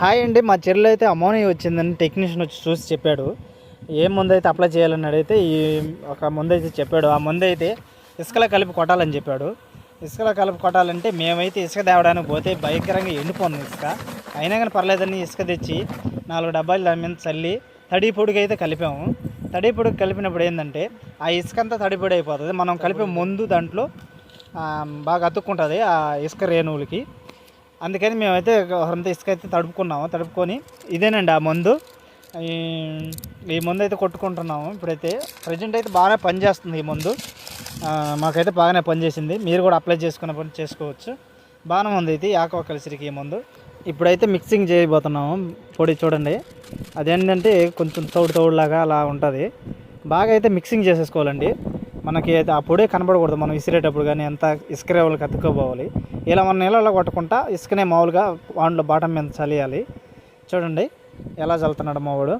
Hi అండి మా చెల్లి అయితే అమోనియా వచ్చిందని టెక్నీషియన్ వచ్చి చూసి చెప్పాడు. ఏ మందు అయితే అప్లై చేయాలని అడిగితే ఈ ఒక మందు అయితే చెప్పాడు. ఆ మందు అయితే ఇసుకలో కలిపి కొట్టాలని చెప్పాడు. ఇసుకలో కలిపి కొట్టాలంటే మేమైతే ఇసుక తేవడానికి పోతే భయంకరంగా ఎండిపోతుంది ఇసుక. అయినా కానీ పర్లేదని ఇసుక తెచ్చి నాలుగు డబ్బాలు దాని మీద చల్లి తడి పొడికి అయితే కలిపాము. తడి పొడికి కలిపినప్పుడు ఏంటంటే ఆ ఇసుక అంతా తడి పొడి అయిపోతుంది. మనం కలిపే ముందు దాంట్లో బాగా అతుక్కుంటుంది ఆ ఇసుక రేణువులకి. అందుకని మేమైతే అంతా ఇసుక అయితే తడుపుకున్నాము. తడుపుకొని ఇదేనండి ఆ మందు. ఈ మందు అయితే కొట్టుకుంటున్నాము ఇప్పుడైతే. ప్రజెంట్ అయితే బాగానే పనిచేస్తుంది ఈ మందు. మాకైతే బాగానే పనిచేసింది. మీరు కూడా అప్లై చేసుకున్న పని చేసుకోవచ్చు. బాగానే ఉంది ఇది ఆకో కలిసిరికి ఈ మందు. ఇప్పుడైతే మిక్సింగ్ చేయబోతున్నాము. పొడి చూడండి. అదేంటంటే కొంచెం తౌడు తౌడులాగా అలా ఉంటుంది. బాగా అయితే మిక్సింగ్ చేసేసుకోవాలండి. మనకి అప్పుడే కనబడకూడదు. మనం విసిరేటప్పుడు కానీ ఎంత ఇసుక రేవులకు అతుక్కోపోవాలి ఇలా మన నీళ్ళలో కొట్టుకుంటా ఇసుకనే మామూలుగా వాండ్లో బాటం మీద చలియాలి. చూడండి ఎలా చల్లుతున్నాడు మావాడు